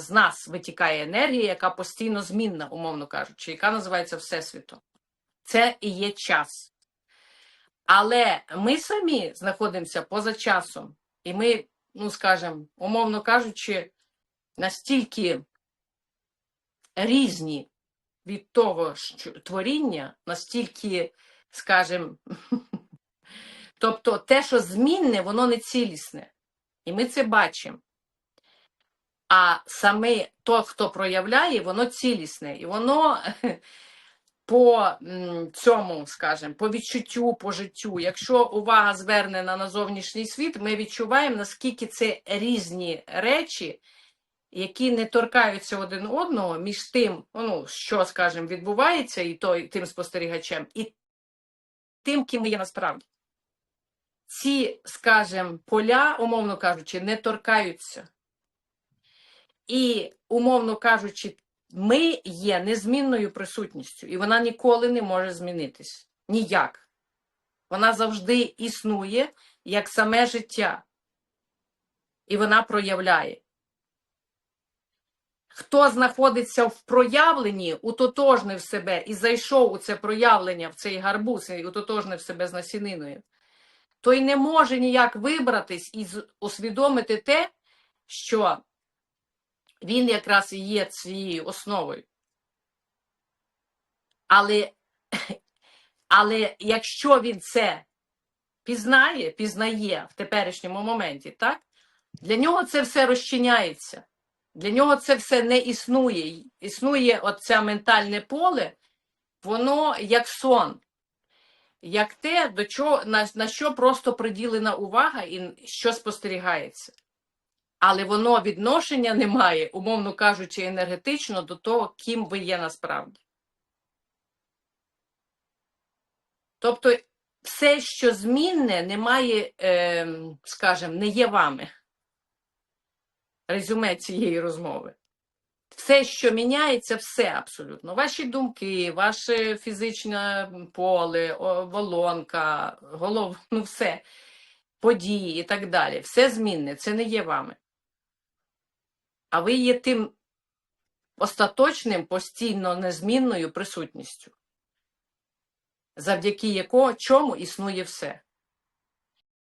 з нас витікає енергія, яка постійно змінна, умовно кажучи, яка називається Всесвітом. Це і є час. Але ми самі знаходимося поза часом, і ми, ну скажімо, умовно кажучи, настільки різні від того що, творіння, настільки, скажімо, тобто те, що змінне, воно не цілісне. І ми це бачимо. А саме то, хто проявляє, воно цілісне. І воно по цьому, скажімо, по відчуттю, по життю. Якщо увага звернена на зовнішній світ, ми відчуваємо, наскільки це різні речі, які не торкаються один одного між тим, ну, що, скажімо, відбувається, і той, тим спостерігачем, і тим, ким є насправді. Ці, скажімо, поля, умовно кажучи, не торкаються. І, умовно кажучи, ми є незмінною присутністю, і вона ніколи не може змінитись. Ніяк. Вона завжди існує як саме життя. І вона проявляє. Хто знаходиться в проявленні, утотожнив себе і зайшов у це проявлення, в цей гарбуз, і утотожнив себе з насіниною, той не може ніяк вибратись і усвідомити те, що він якраз і є цією основою. Але, але якщо він це пізнає, пізнає в теперішньому моменті, так? Для нього це все розчиняється. Для нього це все не існує. Існує оце ментальне поле, воно як сон, як те, до чого, на, на що просто приділена увага і що спостерігається. Але воно відношення не має, умовно кажучи, енергетично до того, ким ви є насправді. Тобто, все, що змінне, не має, е, скажімо, не є вами. Резюме цієї розмови. Все, що міняється, все абсолютно. Ваші думки, ваше фізичне поле, о, оболонка, голов, ну все, події і так далі. Все змінне, це не є вами. А ви є тим остаточним, постійно незмінною присутністю, завдяки якого чому існує все.